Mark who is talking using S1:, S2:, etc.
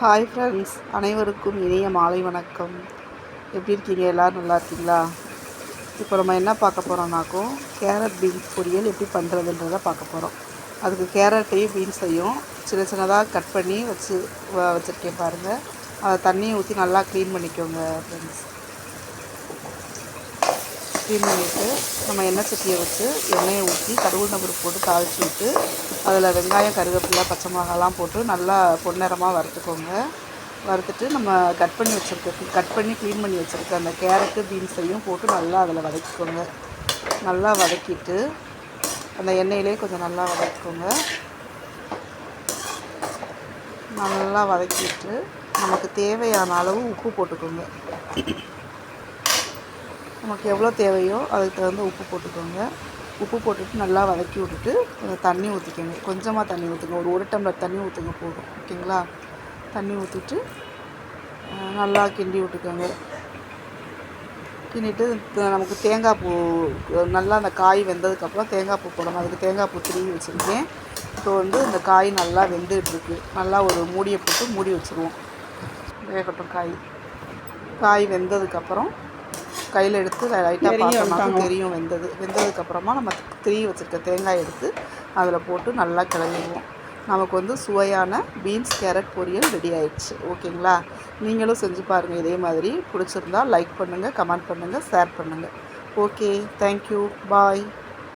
S1: Hi friends அனைவருக்கும் இனிய மாலை வணக்கம். எப்படி இருக்கீங்க? எல்லோரும் நல்லா இருக்கீங்களா? இப்போ நம்ம என்ன பார்க்க போகிறோம்னாக்கும் கேரட் பீன்ஸ் பொரியல் எப்படி பண்ணுறதுன்றத பார்க்க போகிறோம் அதுக்கு கேரட்டையும் பீன்ஸையும் சின்ன சின்னதாக கட் பண்ணி வச்சு வச்சுருக்கேன் பாருங்கள் அதை தண்ணியை ஊற்றி நல்லா க்ளீன் பண்ணிக்கோங்க ஃப்ரெண்ட்ஸ் க்ளீன் பண்ணிவிட்டு நம்ம எண்ணெய் சட்டியை வச்சு எண்ணெயை ஊற்றி கடுகு நம்பருக்கு போட்டு தாளித்து விட்டு அதில் வெங்காயம் கருவேப்பிலை பச்சை மிளகாலாம் போட்டு நல்லா பொன்னிறமாக வறுத்துக்கோங்க. வறுத்துட்டு நம்ம கட் பண்ணி வச்சுருக்க கட் பண்ணி க்ளீன் பண்ணி வச்சுருக்க அந்த கேரட்டு பீன்ஸையும் போட்டு நல்லா அதில் வதக்கிக்கோங்க. நல்லா வதக்கிட்டு அந்த எண்ணெயிலே கொஞ்சம் நல்லா வதக்கிக்கோங்க. நல்லா வதக்கிட்டு நமக்கு தேவையான அளவு உப்பு போட்டுக்கோங்க. நமக்கு எவ்வளோ தேவையோ அதுக்கு தகுந்த உப்பு போட்டுக்கோங்க. உப்பு போட்டுட்டு நல்லா வதக்கி விட்டுட்டு தண்ணி ஊற்றிக்கோங்க கொஞ்சமாக தண்ணி ஊற்றுங்க ஒரு ஒரு டம்ளர் தண்ணி ஊற்றுங்க போதும். ஓகேங்களா? தண்ணி ஊற்றிட்டு நல்லா கிண்டி விட்டுக்கோங்க. கிண்டிட்டு நமக்கு தேங்காய் பூ நல்லா அந்த காய் வெந்ததுக்கப்புறம் தேங்காய் பூ போடணும். அதுக்கு தேங்காய் பூ திருவி வச்சுருக்கேன். இப்போ வந்து இந்த காய் நல்லா வெந்துகிட்ருக்கு நல்லா ஒரு மூடியை போட்டு மூடி வச்சுருவோம். வேகட்டும் காய். காய் வெந்ததுக்கப்புறம் கையில் எடுத்து லைட்டாக பார்த்தோம்னா தெரியும். வெந்தது வெந்ததுக்கப்புறமா நம்ம திரி வச்சுருக்க தேங்காய் எடுத்து அதில் போட்டு நல்லா கிளறிடுவோம். நமக்கு வந்து சுவையான பீன்ஸ் கேரட் பொரியல் ரெடி ஆயிடுச்சு. ஓகேங்களா? நீங்களும் செஞ்சு பாருங்கள் இதே மாதிரி பிடிச்சிருந்தா லைக் பண்ணுங்கள் கமெண்ட் பண்ணுங்கள் ஷேர் பண்ணுங்கள் ஓகே தேங்க்யூ பாய்